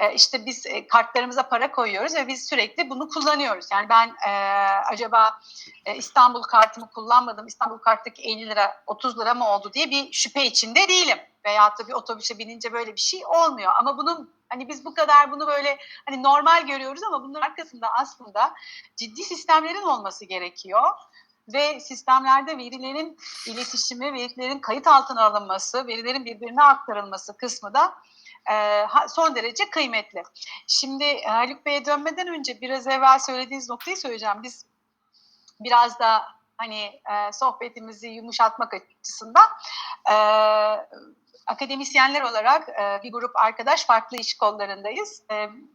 e, işte biz e, kartlarımıza para koyuyoruz ve biz sürekli bunu kullanıyoruz. Yani ben e, acaba e, İstanbul kartımı kullanmadım, İstanbul karttaki 50 lira 30 lira mı oldu diye bir şüphe içinde değilim. Veyahut da bir otobüse binince böyle bir şey olmuyor. Ama bunun hani biz bu kadar bunu böyle hani normal görüyoruz ama bunun arkasında aslında ciddi sistemlerin olması gerekiyor ve sistemlerde verilerin iletişimi, verilerin kayıt altına alınması, verilerin birbirine aktarılması kısmı da son derece kıymetli. Şimdi Haluk Bey'e dönmeden önce biraz evvel söylediğiniz noktayı söyleyeceğim. Biz biraz da hani e, sohbetimizi yumuşatmak açısından e, akademisyenler olarak e, bir grup arkadaş farklı iş kollarındayız.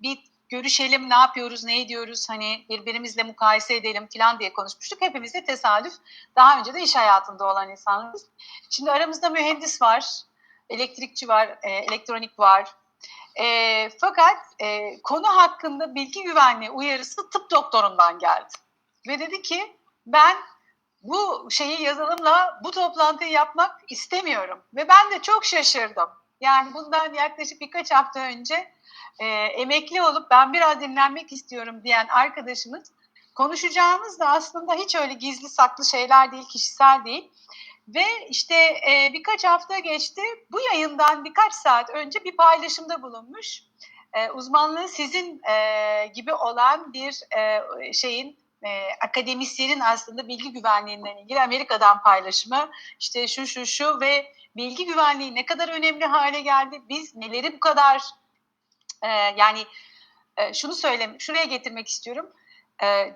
Bir görüşelim, ne yapıyoruz, ne ediyoruz, hani birbirimizle mukayese edelim falan diye konuşmuştuk. Hepimiz de tesadüf daha önce de iş hayatında olan insanlarız. Şimdi aramızda mühendis var, elektrikçi var, e, elektronik var. E, fakat e, konu hakkında bilgi güvenliği uyarısı tıp doktorundan geldi. Ve dedi ki ben bu şeyi yazılımla bu toplantıyı yapmak istemiyorum. Ve ben de çok şaşırdım. Yani bundan yaklaşık birkaç hafta önce e, emekli olup ben biraz dinlenmek istiyorum diyen arkadaşımız konuşacağımız da aslında hiç öyle gizli saklı şeyler değil, kişisel değil. Ve işte e, birkaç hafta geçti. Bu yayından birkaç saat önce bir paylaşımda bulunmuş. E, uzmanlığı sizin e, gibi olan bir e, şeyin e, akademisyenin aslında bilgi güvenliğinden ilgili Amerika'dan paylaşımı işte şu şu şu ve bilgi güvenliği ne kadar önemli hale geldi. Biz neleri bu kadar e, yani e, şunu söyle şuraya getirmek istiyorum. E,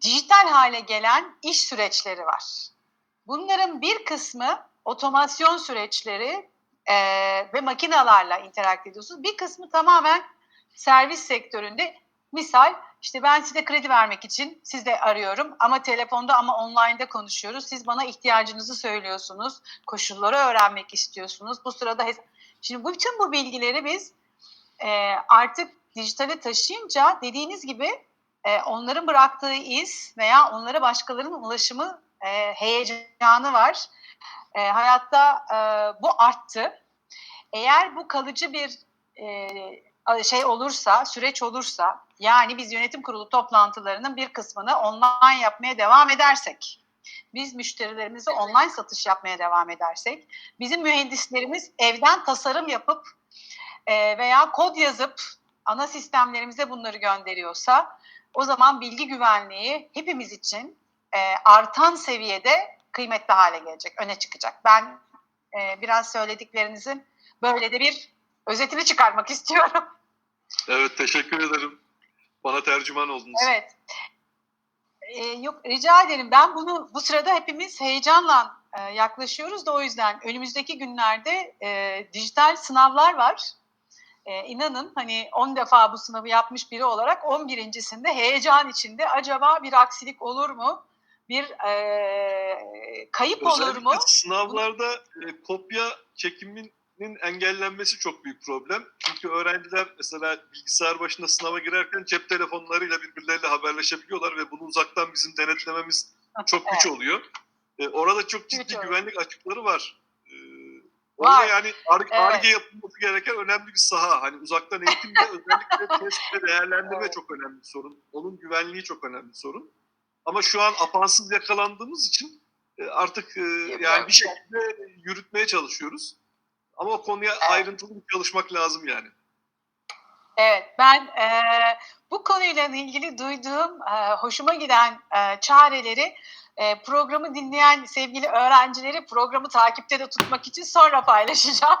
dijital hale gelen iş süreçleri var. Bunların bir kısmı otomasyon süreçleri e, ve makinalarla interakte ediyorsunuz. Bir kısmı tamamen servis sektöründe. Misal işte ben size kredi vermek için sizde arıyorum ama telefonda ama online'da konuşuyoruz. Siz bana ihtiyacınızı söylüyorsunuz. Koşulları öğrenmek istiyorsunuz. Bu sırada şimdi bütün bu bilgileri biz e, artık dijitale taşıyınca dediğiniz gibi e, onların bıraktığı iz veya onlara başkalarının ulaşımı e, heyecanı var. E, hayatta e, bu arttı. Eğer bu kalıcı bir e, şey olursa, süreç olursa, yani biz yönetim kurulu toplantılarının bir kısmını online yapmaya devam edersek, biz müşterilerimize online satış yapmaya devam edersek, bizim mühendislerimiz evden tasarım yapıp e, veya kod yazıp ana sistemlerimize bunları gönderiyorsa, o zaman bilgi güvenliği hepimiz için e, artan seviyede kıymetli hale gelecek, öne çıkacak. Ben e, biraz söylediklerinizin böyle de bir özetini çıkarmak istiyorum. Evet, teşekkür ederim. Bana tercüman oldunuz. Evet. E, yok rica ederim. Ben bunu bu sırada hepimiz heyecanla e, yaklaşıyoruz da o yüzden önümüzdeki günlerde e, dijital sınavlar var. E, inanın hani 10 defa bu sınavı yapmış biri olarak 11.sinde heyecan içinde acaba bir aksilik olur mu? Bir e, kayıp Özellikle olur mu? Sınavlarda e, kopya çekiminin engellenmesi çok büyük problem. Çünkü öğrenciler mesela bilgisayar başında sınava girerken cep telefonlarıyla birbirleriyle haberleşebiliyorlar ve bunu uzaktan bizim denetlememiz çok güç Evet. oluyor. E, orada çok ciddi Güç güvenlik açıkları var. E, orada Var. yani ar- Evet. ARGE yapılması gereken önemli bir saha. Hani uzaktan eğitimde özellikle test ve değerlendirme Evet. çok önemli bir sorun. Onun güvenliği çok önemli bir sorun. Ama şu an apansız yakalandığımız için e, artık e, yani bir şekilde yürütmeye çalışıyoruz. Ama o konuya Evet. ayrıntılı bir çalışmak lazım yani. Evet, ben e, bu konuyla ilgili duyduğum, e, hoşuma giden e, çareleri e, programı dinleyen sevgili öğrencileri programı takipte de tutmak için sonra paylaşacağım.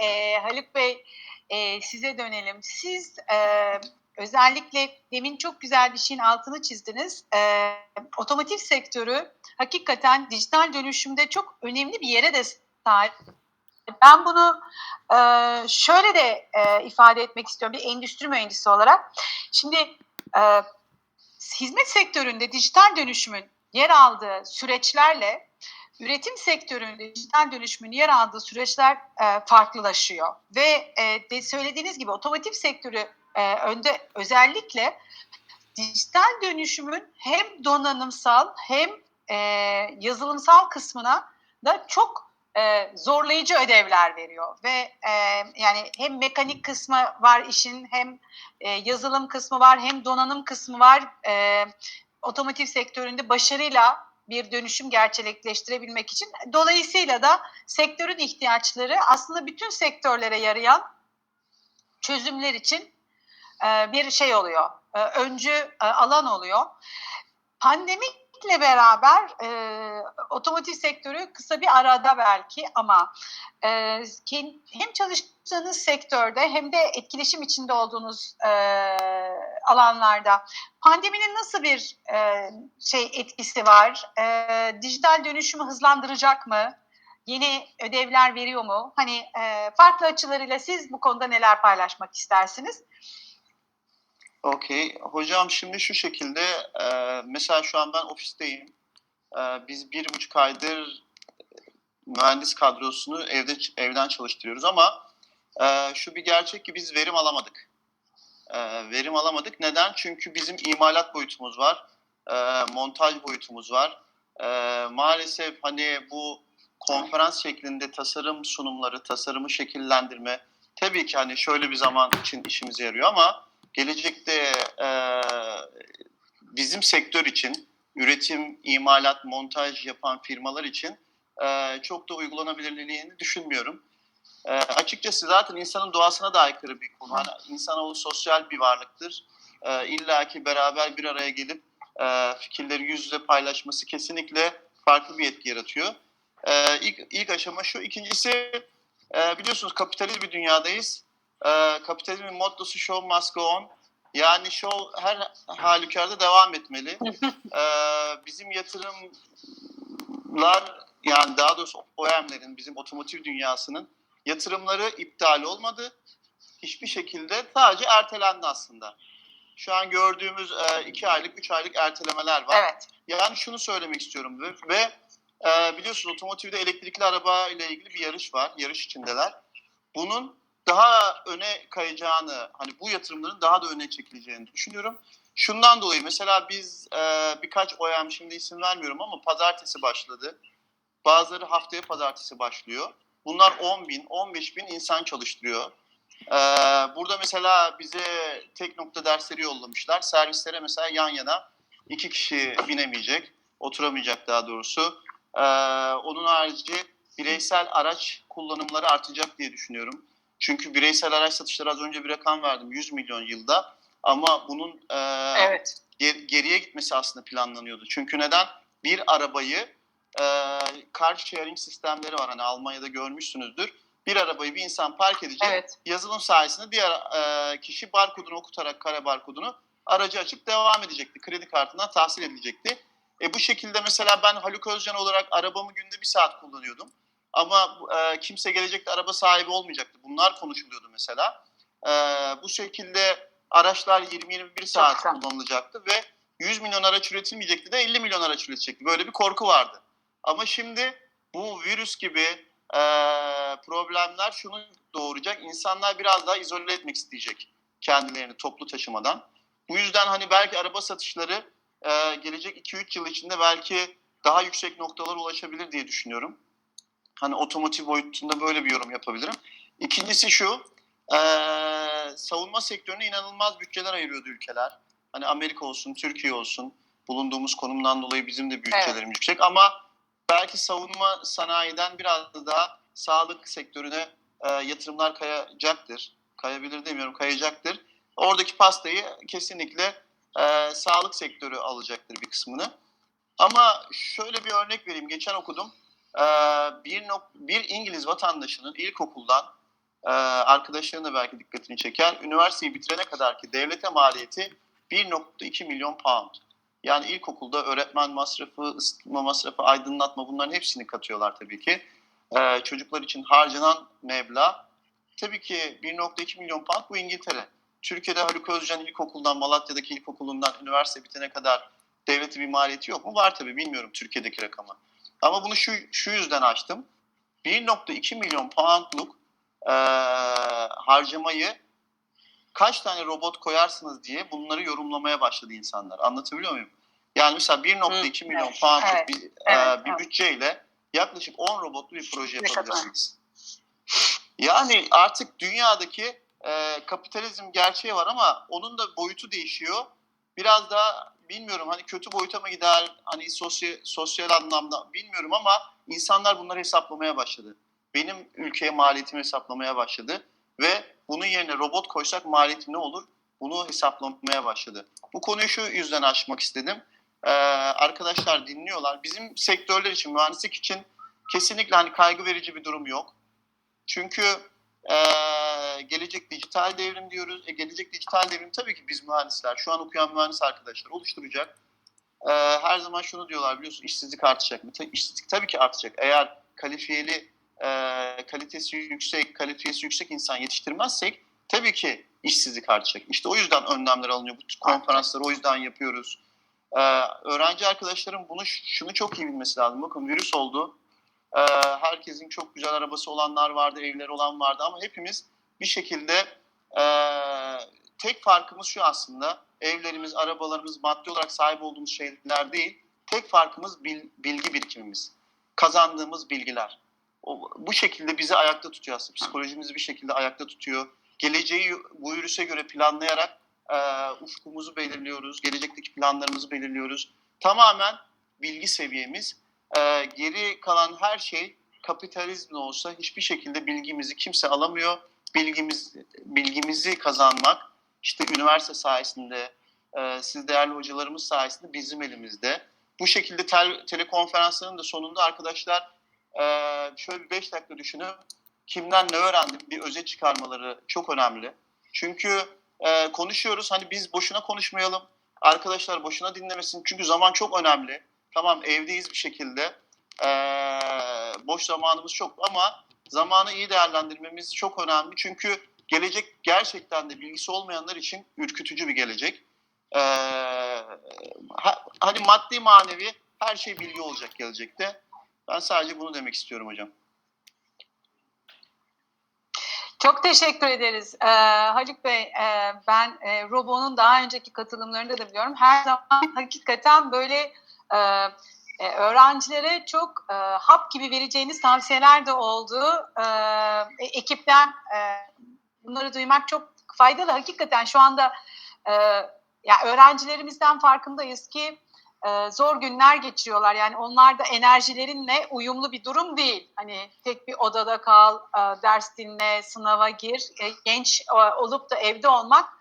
E, Haluk Bey, e, size dönelim. Siz e, özellikle demin çok güzel bir şeyin altını çizdiniz. E, otomotiv sektörü hakikaten dijital dönüşümde çok önemli bir yere de sahip. Ben bunu e, şöyle de e, ifade etmek istiyorum bir endüstri mühendisi olarak. Şimdi e, hizmet sektöründe dijital dönüşümün yer aldığı süreçlerle üretim sektöründe dijital dönüşümün yer aldığı süreçler e, farklılaşıyor. Ve e, de söylediğiniz gibi otomotiv sektörü e, önde özellikle dijital dönüşümün hem donanımsal hem e, yazılımsal kısmına da çok e, zorlayıcı ödevler veriyor ve e, yani hem mekanik kısmı var işin hem e, yazılım kısmı var hem donanım kısmı var. E, otomotiv sektöründe başarıyla bir dönüşüm gerçekleştirebilmek için. Dolayısıyla da sektörün ihtiyaçları aslında bütün sektörlere yarayan çözümler için e, bir şey oluyor. E, öncü e, alan oluyor. Pandemikle beraber e, otomotiv sektörü kısa bir arada belki ama e, hem çalıştığınız sektörde hem de etkileşim içinde olduğunuz e, alanlarda pandeminin nasıl bir e, şey etkisi var? E, dijital dönüşümü hızlandıracak mı? Yeni ödevler veriyor mu? Hani e, farklı açılarıyla siz bu konuda neler paylaşmak istersiniz? Okey. Hocam şimdi şu şekilde e, mesela şu an ben ofisteyim. E, biz bir buçuk aydır mühendis kadrosunu evde evden çalıştırıyoruz ama e, şu bir gerçek ki biz verim alamadık. E, verim alamadık. Neden? Çünkü bizim imalat boyutumuz var. E, montaj boyutumuz var. E, maalesef hani bu konferans şeklinde tasarım sunumları, tasarımı şekillendirme tabii ki hani şöyle bir zaman için işimize yarıyor ama gelecekte e, bizim sektör için üretim, imalat, montaj yapan firmalar için e, çok da uygulanabilirliğini düşünmüyorum. E, açıkçası zaten insanın doğasına da aykırı bir konu. Hani insanoğlu sosyal bir varlıktır. E, İlla ki beraber bir araya gelip e, fikirleri yüz yüze paylaşması kesinlikle farklı bir etki yaratıyor. E, ilk, ilk aşama şu. İkincisi e, biliyorsunuz kapitalist bir dünyadayız. E, kapitalizmin mottosu show must go on. Yani show her halükarda devam etmeli. e, bizim yatırımlar yani daha doğrusu OEM'lerin bizim otomotiv dünyasının yatırımları iptal olmadı. Hiçbir şekilde sadece ertelendi aslında. Şu an gördüğümüz e, iki aylık, üç aylık ertelemeler var. Evet. Yani şunu söylemek istiyorum ve, ve e, biliyorsunuz otomotivde elektrikli araba ile ilgili bir yarış var. Yarış içindeler. Bunun daha öne kayacağını, hani bu yatırımların daha da öne çekileceğini düşünüyorum. Şundan dolayı mesela biz e, birkaç OEM şimdi isim vermiyorum ama pazartesi başladı. Bazıları haftaya pazartesi başlıyor. Bunlar 10 bin, 15 bin insan çalıştırıyor. Ee, burada mesela bize tek nokta dersleri yollamışlar. Servislere mesela yan yana iki kişi binemeyecek, oturamayacak daha doğrusu. Ee, onun harici bireysel araç kullanımları artacak diye düşünüyorum. Çünkü bireysel araç satışları az önce bir rakam verdim 100 milyon yılda. Ama bunun e, Evet. ger- geriye gitmesi aslında planlanıyordu. Çünkü neden? Bir arabayı e, car sharing sistemleri var. Hani Almanya'da görmüşsünüzdür. Bir arabayı bir insan park edecek. Evet. Yazılım sayesinde diğer e, kişi barkodunu okutarak kare barkodunu aracı açıp devam edecekti. Kredi kartından tahsil edilecekti. E, bu şekilde mesela ben Haluk Özcan olarak arabamı günde bir saat kullanıyordum. Ama e, kimse gelecekte araba sahibi olmayacaktı. Bunlar konuşuluyordu mesela. E, bu şekilde araçlar 20-21 saat kullanılacaktı ve 100 milyon araç üretilmeyecekti de 50 milyon araç üretecekti. Böyle bir korku vardı. Ama şimdi bu virüs gibi e, problemler şunu doğuracak. İnsanlar biraz daha izole etmek isteyecek kendilerini toplu taşımadan. Bu yüzden hani belki araba satışları e, gelecek 2-3 yıl içinde belki daha yüksek noktalara ulaşabilir diye düşünüyorum. Hani otomotiv boyutunda böyle bir yorum yapabilirim. İkincisi şu, e, savunma sektörüne inanılmaz bütçeler ayırıyordu ülkeler. Hani Amerika olsun, Türkiye olsun, bulunduğumuz konumdan dolayı bizim de bütçelerimiz yüksek ama belki savunma sanayiden biraz daha sağlık sektörüne e, yatırımlar kayacaktır. Kayabilir demiyorum, kayacaktır. Oradaki pastayı kesinlikle e, sağlık sektörü alacaktır bir kısmını. Ama şöyle bir örnek vereyim. Geçen okudum. E, bir, bir İngiliz vatandaşının ilkokuldan e, arkadaşların da belki dikkatini çeker. Üniversiteyi bitirene kadar ki devlete maliyeti 1.2 milyon pound. Yani ilkokulda öğretmen masrafı, ısıtma masrafı, aydınlatma bunların hepsini katıyorlar tabii ki. Ee, çocuklar için harcanan meblağ tabii ki 1.2 milyon pound bu İngiltere. Türkiye'de Haluk Özcan ilkokuldan, Malatya'daki ilkokulundan üniversite bitene kadar devleti bir maliyeti yok mu? Var tabii bilmiyorum Türkiye'deki rakamı. Ama bunu şu, şu yüzden açtım. 1.2 milyon poundluk e, harcamayı kaç tane robot koyarsınız diye bunları yorumlamaya başladı insanlar. Anlatabiliyor muyum? Yani mesela 1.2 milyon evet, poundluk evet, bir, evet, e, bir bütçeyle yaklaşık 10 robotlu bir proje yapabilirsiniz. Yani artık dünyadaki e, kapitalizm gerçeği var ama onun da boyutu değişiyor. Biraz daha bilmiyorum hani kötü boyuta mı gider hani sosyal, sosyal anlamda bilmiyorum ama insanlar bunları hesaplamaya başladı. Benim ülkeye maliyetimi hesaplamaya başladı ve bunun yerine robot koysak maliyeti ne olur? Bunu hesaplamaya başladı. Bu konuyu şu yüzden açmak istedim. Ee, arkadaşlar dinliyorlar. Bizim sektörler için, mühendislik için kesinlikle hani kaygı verici bir durum yok. Çünkü ee, gelecek dijital devrim diyoruz. E, gelecek dijital devrim tabii ki biz mühendisler, şu an okuyan mühendis arkadaşlar oluşturacak. Ee, her zaman şunu diyorlar biliyorsun işsizlik artacak mı? Ta- İşsizlik tabii ki artacak. Eğer kalifiyeli, e, kalitesi yüksek, kalifiyesi yüksek insan yetiştirmezsek tabii ki işsizlik artacak. İşte o yüzden önlemler alınıyor. Bu konferansları o yüzden yapıyoruz. Ee, öğrenci arkadaşlarım bunu şunu çok iyi bilmesi lazım. Bakın virüs oldu. Ee, herkesin çok güzel arabası olanlar vardı, evleri olan vardı ama hepimiz bir şekilde e, tek farkımız şu aslında. Evlerimiz, arabalarımız, maddi olarak sahip olduğumuz şeyler değil. Tek farkımız bil- bilgi birikimimiz. Kazandığımız bilgiler. O, bu şekilde bizi ayakta tutuyor aslında. Psikolojimizi bir şekilde ayakta tutuyor. Geleceği bu virüse göre planlayarak e, ufkumuzu belirliyoruz. Gelecekteki planlarımızı belirliyoruz. Tamamen bilgi seviyemiz. E, geri kalan her şey kapitalizm olsa hiçbir şekilde bilgimizi kimse alamıyor. Bilgimiz, bilgimizi kazanmak işte üniversite sayesinde, e, siz değerli hocalarımız sayesinde bizim elimizde. Bu şekilde tel, telekonferansların da sonunda arkadaşlar e, şöyle bir beş dakika düşünün. Kimden ne öğrendim bir özet çıkarmaları çok önemli. Çünkü e, konuşuyoruz hani biz boşuna konuşmayalım. Arkadaşlar boşuna dinlemesin. Çünkü zaman çok önemli. Tamam evdeyiz bir şekilde. E, boş zamanımız çok ama zamanı iyi değerlendirmemiz çok önemli. Çünkü gelecek gerçekten de bilgisi olmayanlar için ürkütücü bir gelecek. Ee, ha- hani maddi manevi her şey bilgi olacak gelecekte. Ben sadece bunu demek istiyorum hocam. Çok teşekkür ederiz. Ee, Haluk Bey, e, ben e, Robo'nun daha önceki katılımlarında da biliyorum. Her zaman hakikaten böyle e, e, öğrencilere çok e, hap gibi vereceğiniz tavsiyeler de oldu. E, e, ekipten e, bunları duymak çok faydalı. Hakikaten şu anda e, ya öğrencilerimizden farkındayız ki e, zor günler geçiriyorlar. Yani onlar da enerjilerinle uyumlu bir durum değil. Hani tek bir odada kal, e, ders dinle, sınava gir. E, genç e, olup da evde olmak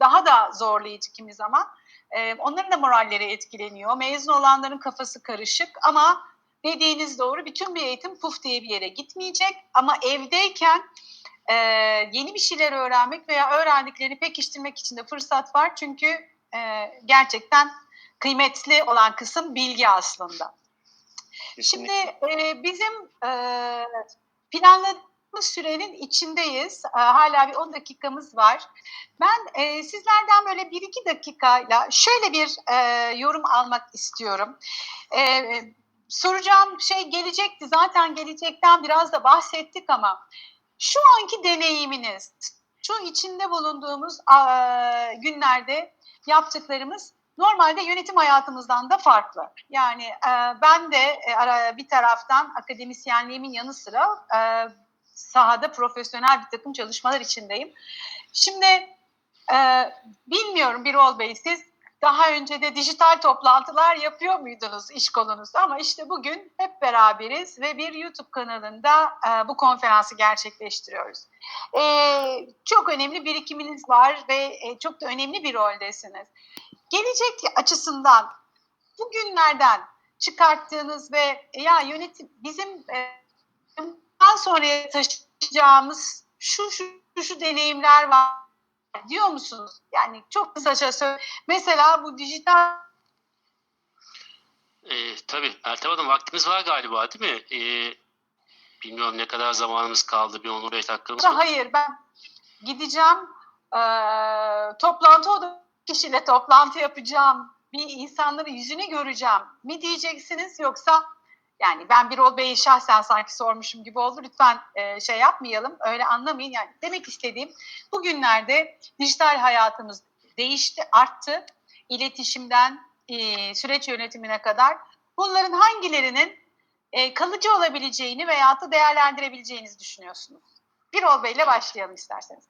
daha da zorlayıcı kimi zaman. E, onların da moralleri etkileniyor. Mezun olanların kafası karışık ama dediğiniz doğru. Bütün bir eğitim puf diye bir yere gitmeyecek. Ama evdeyken e, yeni bir şeyler öğrenmek veya öğrendiklerini pekiştirmek için de fırsat var. Çünkü e, gerçekten kıymetli olan kısım bilgi aslında. Şimdi e, bizim e, planladığımız sürenin içindeyiz. E, hala bir 10 dakikamız var. Ben e, sizlerden böyle 1-2 dakikayla şöyle bir e, yorum almak istiyorum. E, soracağım şey gelecekti. Zaten gelecekten biraz da bahsettik ama şu anki deneyiminiz, şu içinde bulunduğumuz e, günlerde yaptıklarımız normalde yönetim hayatımızdan da farklı. Yani e, ben de e, bir taraftan akademisyenliğimin yanı sıra e, sahada profesyonel bir takım çalışmalar içindeyim. Şimdi e, bilmiyorum Birol Bey siz daha önce de dijital toplantılar yapıyor muydunuz iş kolunuzda ama işte bugün hep beraberiz ve bir YouTube kanalında e, bu konferansı gerçekleştiriyoruz. E, çok önemli birikiminiz var ve e, çok da önemli bir roldesiniz gelecek açısından bugünlerden çıkarttığınız ve ya yönetim bizim e, daha sonraya taşıyacağımız şu şu şu deneyimler var diyor musunuz? Yani çok kısaca söyle. Mesela bu dijital E, tabii Ertem Hanım vaktimiz var galiba değil mi? E, bilmiyorum ne kadar zamanımız kaldı. Bir 10-15 dakikamız mı? hayır ben gideceğim e, toplantı oda kişiyle toplantı yapacağım, bir insanların yüzünü göreceğim mi diyeceksiniz yoksa yani ben bir Bey'i şahsen sanki sormuşum gibi oldu. Lütfen e, şey yapmayalım, öyle anlamayın. Yani demek istediğim bugünlerde dijital hayatımız değişti, arttı. İletişimden e, süreç yönetimine kadar. Bunların hangilerinin e, kalıcı olabileceğini veya da değerlendirebileceğinizi düşünüyorsunuz? Birol Bey ile başlayalım isterseniz.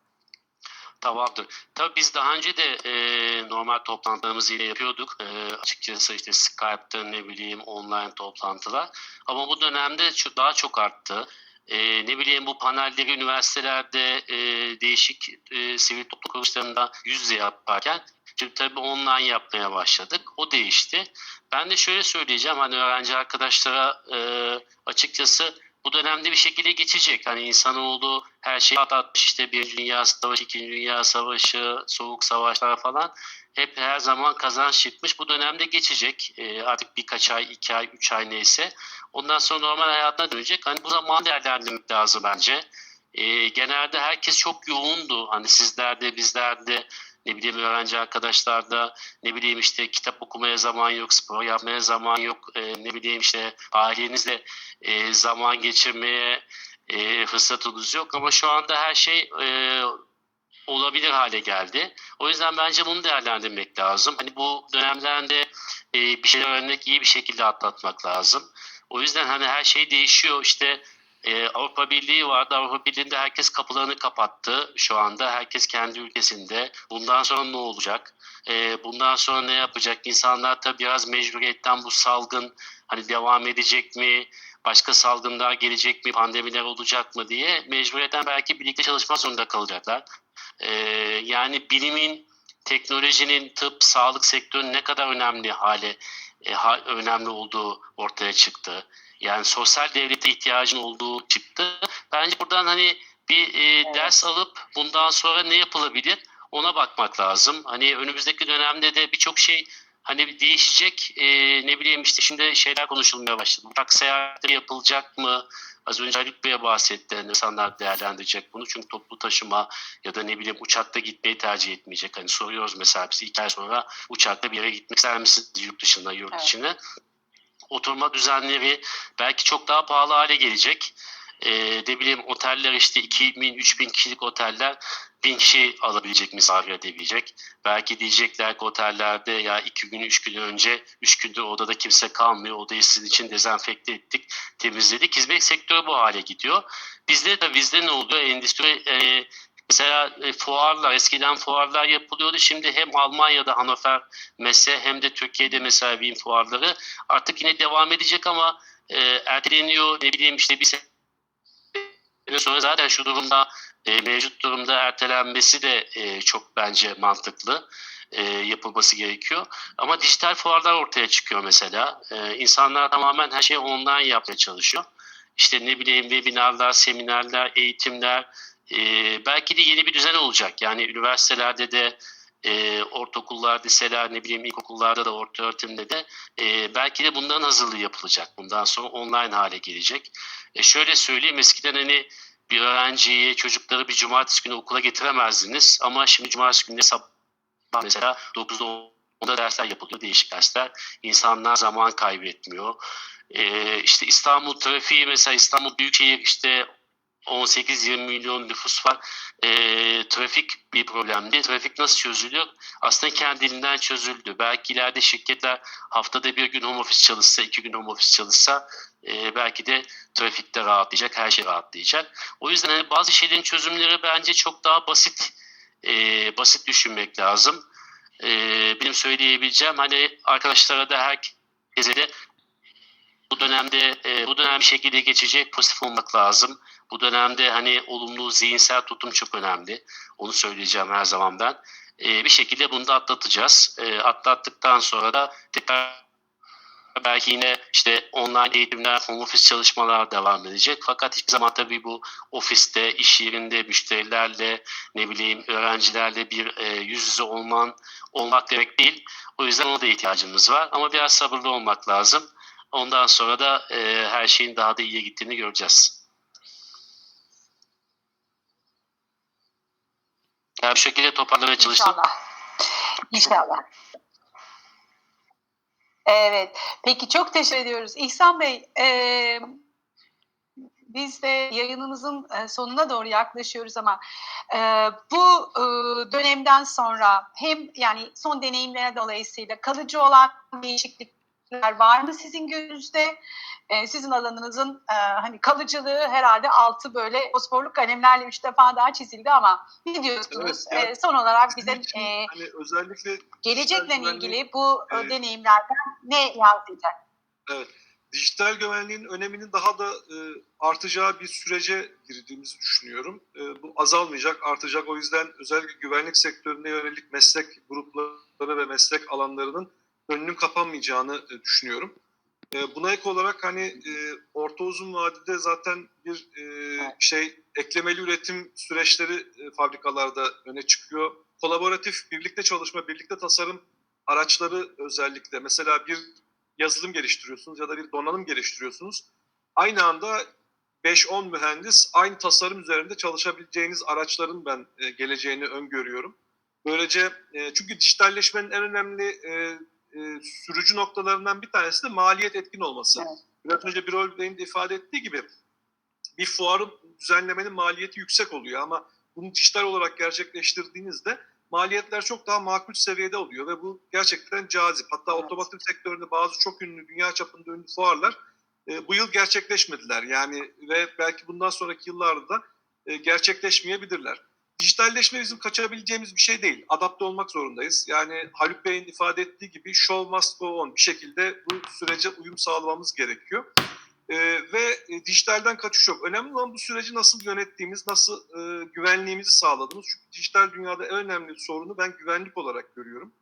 Tamamdır. Tabii biz daha önce de e, normal toplantılarımızı yine yapıyorduk. E, açıkçası işte Skype'da ne bileyim online toplantılar. Ama bu dönemde çok, daha çok arttı. E, ne bileyim bu panelleri üniversitelerde e, değişik e, sivil toplum kuruluşlarında yüz yüze yaparken şimdi tabii online yapmaya başladık. O değişti. Ben de şöyle söyleyeceğim hani öğrenci arkadaşlara e, açıkçası bu dönemde bir şekilde geçecek. Hani insanoğlu her şeyi atlatmış işte bir dünya savaşı, ikinci dünya savaşı, soğuk savaşlar falan hep her zaman kazanç çıkmış. Bu dönemde geçecek. Ee, artık birkaç ay, iki ay, üç ay neyse. Ondan sonra normal hayatına dönecek. Hani bu zaman değerlendirmek lazım bence. Ee, genelde herkes çok yoğundu. Hani sizlerde, bizlerde, ne bileyim öğrenci arkadaşlarda, ne bileyim işte kitap okumaya zaman yok, spor yapmaya zaman yok, e, ne bileyim işte ailenizle e, zaman geçirmeye e, fırsatınız yok ama şu anda her şey e, olabilir hale geldi. O yüzden bence bunu değerlendirmek lazım. Hani bu dönemlerde e, bir şeyler öğrenmek iyi bir şekilde atlatmak lazım. O yüzden hani her şey değişiyor. İşte e, Avrupa Birliği vardı. Avrupa Birliği'nde herkes kapılarını kapattı şu anda. Herkes kendi ülkesinde. Bundan sonra ne olacak? E, bundan sonra ne yapacak? İnsanlar tabii biraz mecburiyetten bu salgın hani devam edecek mi? Başka salgınlar gelecek mi? Pandemiler olacak mı diye mecburiyetten belki birlikte çalışmak zorunda kalacaklar. E, yani bilimin, teknolojinin, tıp, sağlık sektörünün ne kadar önemli hale e, ha, önemli olduğu ortaya çıktı. Yani sosyal devlete ihtiyacın olduğu çıktı. Bence buradan hani bir e, ders alıp bundan sonra ne yapılabilir ona bakmak lazım. Hani önümüzdeki dönemde de birçok şey hani değişecek. E, ne bileyim işte şimdi şeyler konuşulmaya başladı. Uçak seyahatleri yapılacak mı? Az önce Haluk Bey'e bahsetti. Yani insanlar değerlendirecek bunu. Çünkü toplu taşıma ya da ne bileyim uçakta gitmeyi tercih etmeyecek. Hani soruyoruz mesela biz iki ay sonra uçakta bir yere gitmek ister misiniz yurt dışına, yurt Evet. içine? Oturma düzenleri belki çok daha pahalı hale gelecek. Ee, ne bileyim oteller işte 2000, 3000 kişilik oteller 1000 kişi alabilecek, misafir edebilecek. Belki diyecekler ki otellerde ya 2 gün, 3 gün önce, 3 gündür odada kimse kalmıyor. Odayı sizin için dezenfekte ettik, temizledik. Hizmet sektörü bu hale gidiyor. Bizde de bizde ne oluyor? Endüstri e, Mesela e, fuarlar, eskiden fuarlar yapılıyordu. Şimdi hem Almanya'da Hannover Messe hem de Türkiye'de mesela Wien fuarları artık yine devam edecek ama e, erteleniyor. Ne bileyim işte bir sene sonra zaten şu durumda e, mevcut durumda ertelenmesi de e, çok bence mantıklı e, yapılması gerekiyor. Ama dijital fuarlar ortaya çıkıyor mesela. E, insanlar tamamen her şeyi online yapmaya çalışıyor. İşte ne bileyim webinarlar, seminerler, eğitimler, e, belki de yeni bir düzen olacak. Yani üniversitelerde de e, ortaokullar, liseler, ne bileyim ilkokullarda da, orta öğretimde de e, belki de bundan hazırlığı yapılacak. Bundan sonra online hale gelecek. E, şöyle söyleyeyim, eskiden hani bir öğrenciyi, çocukları bir cumartesi günü okula getiremezdiniz. Ama şimdi cumartesi günü sabah mesela 9'da 10'da dersler yapılıyor, değişik dersler. İnsanlar zaman kaybetmiyor. E, işte İstanbul trafiği mesela İstanbul Büyükşehir işte 18-20 milyon nüfus var. E, trafik bir problemdi. Trafik nasıl çözülüyor? Aslında kendiliğinden çözüldü. Belki ileride şirketler haftada bir gün home office çalışsa, iki gün home office çalışsa e, belki de trafikte rahatlayacak, her şey rahatlayacak. O yüzden hani bazı şeylerin çözümleri bence çok daha basit e, basit düşünmek lazım. E, benim söyleyebileceğim hani arkadaşlara da herkese de bu dönemde e, bu dönem şekilde geçecek pozitif olmak lazım. Bu dönemde hani olumlu zihinsel tutum çok önemli. Onu söyleyeceğim her zaman ben. E, bir şekilde bunu da atlatacağız. E, atlattıktan sonra da tekrar belki yine işte online eğitimler, home office çalışmalar devam edecek. Fakat hiçbir zaman tabii bu ofiste, iş yerinde, müşterilerle, ne bileyim öğrencilerle bir e, yüz yüze olman olmak demek değil. O yüzden ona da ihtiyacımız var. Ama biraz sabırlı olmak lazım. Ondan sonra da e, her şeyin daha da iyiye gittiğini göreceğiz. Yani bu şekilde toparlamaya çalıştım. İnşallah. İnşallah. Evet. Peki çok teşekkür ediyoruz. İhsan Bey, e, biz de yayınımızın e, sonuna doğru yaklaşıyoruz ama e, bu e, dönemden sonra hem yani son deneyimler dolayısıyla kalıcı olan değişiklikler var mı sizin gözünüzde? E, sizin alanınızın e, hani kalıcılığı herhalde altı böyle fosforluk kalemlerle üç defa daha çizildi ama ne diyorsunuz? Evet, yani E, son olarak bize için e, hani özellikle gelecekle ilgili bu e, deneyimlerden ne yansıyacak? dijital güvenliğin öneminin daha da e, artacağı bir sürece girdiğimizi düşünüyorum. E, bu azalmayacak, artacak. O yüzden özellikle güvenlik sektörüne yönelik meslek grupları ve meslek alanlarının önünün kapanmayacağını e, düşünüyorum. E, buna ek olarak hani e, orta uzun vadede zaten bir e, şey eklemeli üretim süreçleri e, fabrikalarda öne çıkıyor. Kolaboratif, birlikte çalışma, birlikte tasarım araçları özellikle mesela bir yazılım geliştiriyorsunuz ya da bir donanım geliştiriyorsunuz. Aynı anda 5-10 mühendis aynı tasarım üzerinde çalışabileceğiniz araçların ben e, geleceğini öngörüyorum. Böylece e, çünkü dijitalleşmenin en önemli e, e, sürücü noktalarından bir tanesi de maliyet etkin olması. Evet. Biraz önce Birol Bey'in de ifade ettiği gibi bir fuarı düzenlemenin maliyeti yüksek oluyor ama bunu dijital olarak gerçekleştirdiğinizde maliyetler çok daha makul seviyede oluyor ve bu gerçekten cazip. Hatta Evet. otomotiv sektöründe bazı çok ünlü, dünya çapında ünlü fuarlar e, bu yıl gerçekleşmediler. Yani ve belki bundan sonraki yıllarda da e, gerçekleşmeyebilirler. Dijitalleşme bizim kaçabileceğimiz bir şey değil. Adapte olmak zorundayız. Yani Haluk Bey'in ifade ettiği gibi show must go on. Bir şekilde bu sürece uyum sağlamamız gerekiyor. Ee, ve e, dijitalden kaçış yok. Önemli olan bu süreci nasıl yönettiğimiz, nasıl e, güvenliğimizi sağladığımız. Çünkü dijital dünyada en önemli sorunu ben güvenlik olarak görüyorum.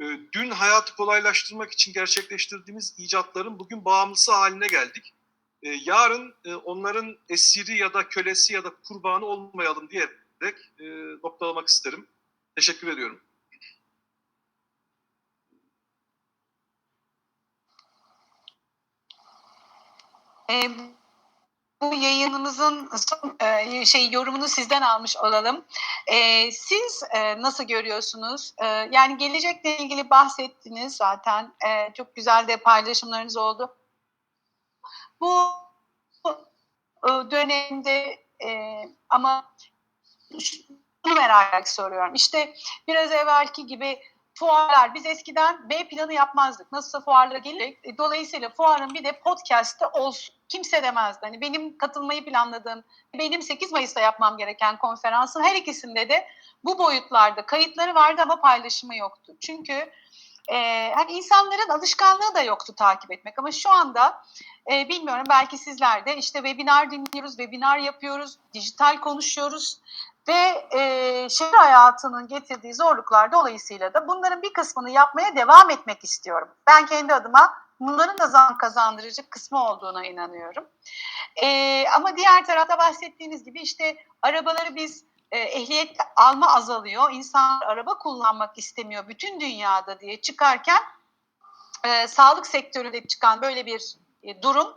E, dün hayatı kolaylaştırmak için gerçekleştirdiğimiz icatların bugün bağımlısı haline geldik. E, yarın e, onların esiri ya da kölesi ya da kurbanı olmayalım diyerek e, noktalamak isterim. Teşekkür ediyorum. E, bu yayınımızın son e, şey yorumunu sizden almış olalım. E, siz e, nasıl görüyorsunuz? E, yani gelecekle ilgili bahsettiniz zaten. E, çok güzel de paylaşımlarınız oldu. Bu e, dönemde e, ama şunu merak soruyorum. İşte biraz evvelki gibi fuarlar biz eskiden B planı yapmazdık. Nasılsa fuarlara gelir. E, Dolayısıyla fuarın bir de podcast'te olsun. Kimse demezdi. Hani benim katılmayı planladığım, benim 8 Mayıs'ta yapmam gereken konferansın her ikisinde de bu boyutlarda kayıtları vardı ama paylaşımı yoktu. Çünkü e, hani insanların alışkanlığı da yoktu takip etmek ama şu anda e, bilmiyorum belki sizler de işte webinar dinliyoruz, webinar yapıyoruz, dijital konuşuyoruz ve e, şehir hayatının getirdiği zorluklar dolayısıyla da bunların bir kısmını yapmaya devam etmek istiyorum. Ben kendi adıma bunların da zaman kazandırıcı kısmı olduğuna inanıyorum. E, ama diğer tarafta bahsettiğiniz gibi işte arabaları biz e, ehliyet alma azalıyor, insanlar araba kullanmak istemiyor bütün dünyada diye çıkarken e, sağlık sektöründe çıkan böyle bir e, durum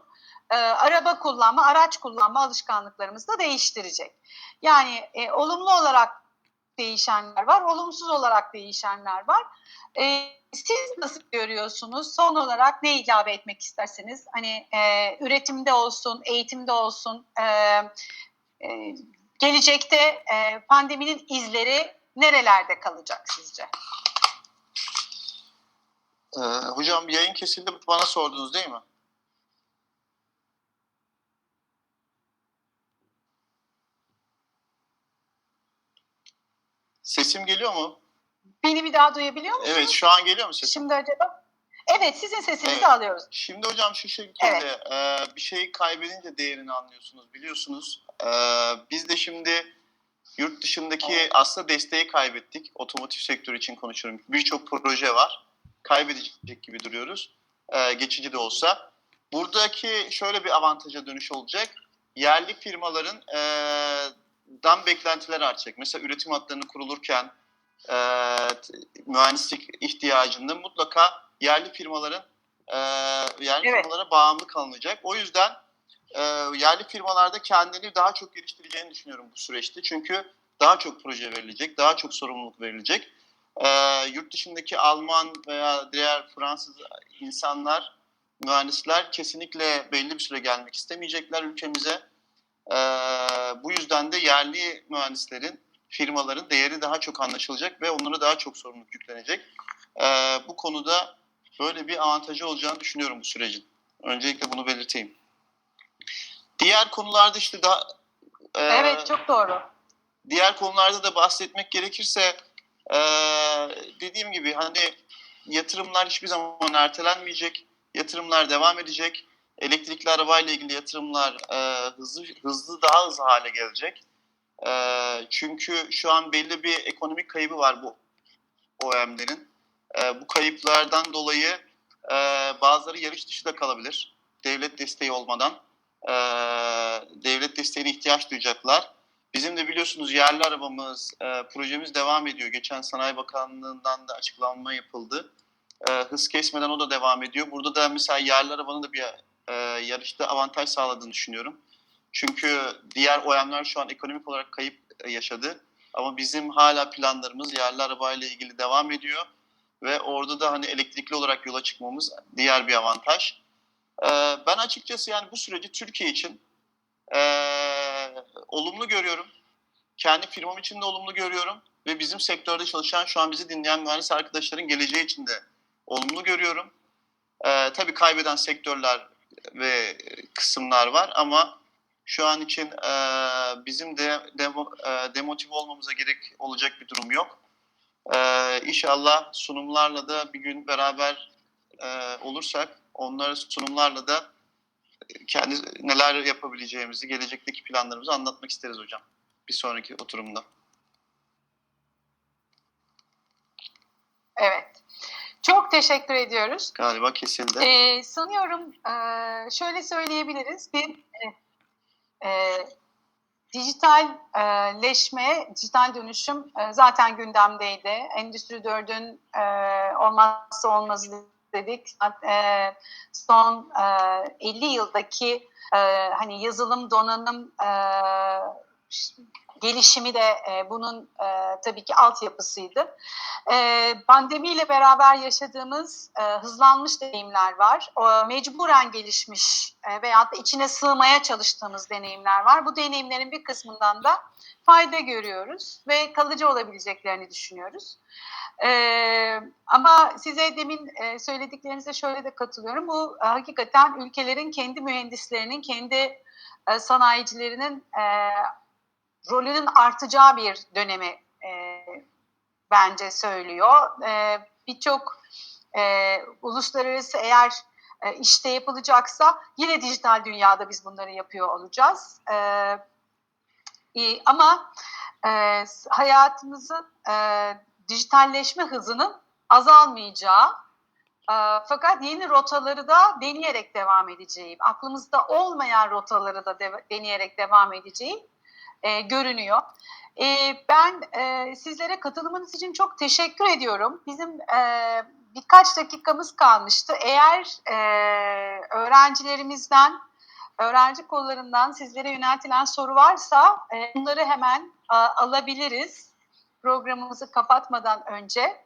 e, araba kullanma, araç kullanma alışkanlıklarımızı da değiştirecek. Yani e, olumlu olarak değişenler var, olumsuz olarak değişenler var. E, siz nasıl görüyorsunuz? Son olarak ne ilave etmek isterseniz? Hani e, üretimde olsun, eğitimde olsun, e, e, gelecekte e, pandeminin izleri nerelerde kalacak sizce? Ee, hocam yayın kesildi bana sordunuz değil mi? Sesim geliyor mu? Beni bir daha duyabiliyor musunuz? Evet şu an geliyor mu sesim? Şimdi acaba? Evet, sizin sesinizi Evet. alıyoruz. Şimdi hocam şu şekilde e, bir şeyi kaybedince değerini anlıyorsunuz biliyorsunuz. E, biz de şimdi yurt dışındaki aslında desteği kaybettik. Otomotiv sektörü için konuşuyorum. Birçok proje var. Kaybedecek gibi duruyoruz. E, geçici de olsa. Buradaki şöyle bir avantaja dönüş olacak. Yerli firmaların e, dan beklentiler artacak. Mesela üretim hatlarını kurulurken e, mühendislik ihtiyacında mutlaka yerli firmaların e, yerli Evet. firmalara bağımlı kalınacak. O yüzden e, yerli firmalarda kendini daha çok geliştireceğini düşünüyorum bu süreçte. Çünkü daha çok proje verilecek, daha çok sorumluluk verilecek. E, yurt dışındaki Alman veya diğer Fransız insanlar, mühendisler kesinlikle belli bir süre gelmek istemeyecekler ülkemize. E, bu yüzden de yerli mühendislerin, firmaların değeri daha çok anlaşılacak ve onlara daha çok sorumluluk yüklenecek. E, bu konuda böyle bir avantajı olacağını düşünüyorum bu sürecin. Öncelikle bunu belirteyim. Diğer konularda işte daha e, Evet çok doğru. diğer konularda da bahsetmek gerekirse e, dediğim gibi hani yatırımlar hiçbir zaman ertelenmeyecek. Yatırımlar devam edecek. Elektrikli arabayla ilgili yatırımlar e, hızlı hızlı daha hızlı hale gelecek. E, çünkü şu an belli bir ekonomik kaybı var bu OEM'lerin. E, bu kayıplardan dolayı e, bazıları yarış dışı da kalabilir. Devlet desteği olmadan. E, devlet desteğine ihtiyaç duyacaklar. Bizim de biliyorsunuz yerli arabamız, e, projemiz devam ediyor. Geçen Sanayi Bakanlığı'ndan da açıklanma yapıldı. E, hız kesmeden o da devam ediyor. Burada da mesela yerli arabanın da bir e, yarışta avantaj sağladığını düşünüyorum. Çünkü diğer OEM'ler şu an ekonomik olarak kayıp e, yaşadı. Ama bizim hala planlarımız yerli arabayla ilgili devam ediyor. Ve orada da hani elektrikli olarak yola çıkmamız diğer bir avantaj. E, ben açıkçası yani bu süreci Türkiye için e, olumlu görüyorum. Kendi firmam için de olumlu görüyorum. Ve bizim sektörde çalışan şu an bizi dinleyen mühendis arkadaşların geleceği için de olumlu görüyorum. Ee, tabii kaybeden sektörler ve kısımlar var ama şu an için e, bizim de demo, e, demotive olmamıza gerek olacak bir durum yok. Ee, inşallah sunumlarla da bir gün beraber e, olursak onları sunumlarla da kendi neler yapabileceğimizi, gelecekteki planlarımızı anlatmak isteriz hocam. Bir sonraki oturumda. Evet. Çok teşekkür ediyoruz. Galiba kesildi. Ee, sanıyorum e, şöyle söyleyebiliriz. Bir e, e, dijitalleşme, dijital dönüşüm e, zaten gündemdeydi. Endüstri 4'ün e, olmazsa olmazı dedik. E, son e, 50 yıldaki e, hani yazılım, donanım e, gelişimi de e, bunun e, tabii ki altyapısıydı. E, pandemiyle beraber yaşadığımız e, hızlanmış deneyimler var. O, mecburen gelişmiş e, veyahut da içine sığmaya çalıştığımız deneyimler var. Bu deneyimlerin bir kısmından da fayda görüyoruz ve kalıcı olabileceklerini düşünüyoruz. Ee, ama size demin e, söylediklerinize şöyle de katılıyorum. Bu e, hakikaten ülkelerin kendi mühendislerinin, kendi e, sanayicilerinin e, rolünün artacağı bir dönemi e, bence söylüyor. E, Birçok e, uluslararası eğer e, işte yapılacaksa yine dijital dünyada biz bunları yapıyor olacağız. E, e, ama e, hayatımızın e, dijitalleşme hızının azalmayacağı e, fakat yeni rotaları da deneyerek devam edeceği, aklımızda olmayan rotaları da de, deneyerek devam edeceği e, görünüyor. E, ben e, sizlere katılımınız için çok teşekkür ediyorum. Bizim e, birkaç dakikamız kalmıştı. Eğer e, öğrencilerimizden, öğrenci kollarından sizlere yöneltilen soru varsa e, bunları hemen a, alabiliriz programımızı kapatmadan önce.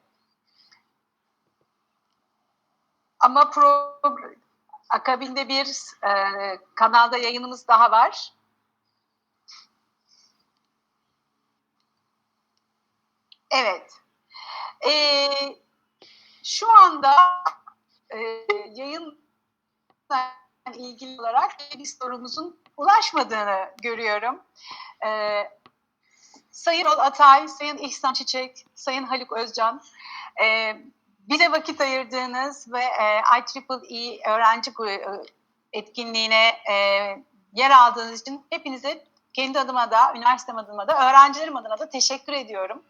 Ama pro, akabinde bir e, kanalda yayınımız daha var. Evet. Ee, şu anda e, yayınla ilgili olarak bir sorumuzun ulaşmadığını görüyorum. Ee, Sayın Ol Atay, Sayın İhsan Çiçek, Sayın Haluk Özcan, e, bize vakit ayırdığınız ve e, IEEE öğrenci etkinliğine e, yer aldığınız için hepinize kendi adıma da, üniversitem adıma da, öğrencilerim adına da teşekkür ediyorum.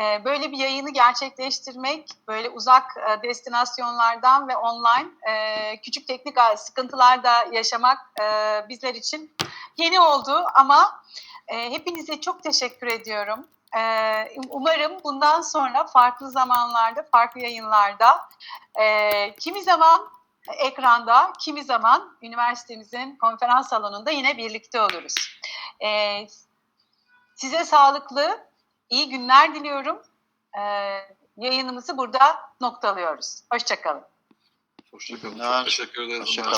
Ee, böyle bir yayını gerçekleştirmek, böyle uzak e, destinasyonlardan ve online e, küçük teknik sıkıntılar da yaşamak e, bizler için yeni oldu ama hepinize çok teşekkür ediyorum. Umarım bundan sonra farklı zamanlarda, farklı yayınlarda, kimi zaman ekranda, kimi zaman üniversitemizin konferans salonunda yine birlikte oluruz. Ee, size sağlıklı, iyi günler diliyorum. Ee, yayınımızı burada noktalıyoruz. Hoşçakalın. Hoşçakalın. Çok teşekkür ederiz. Hoşça kalın.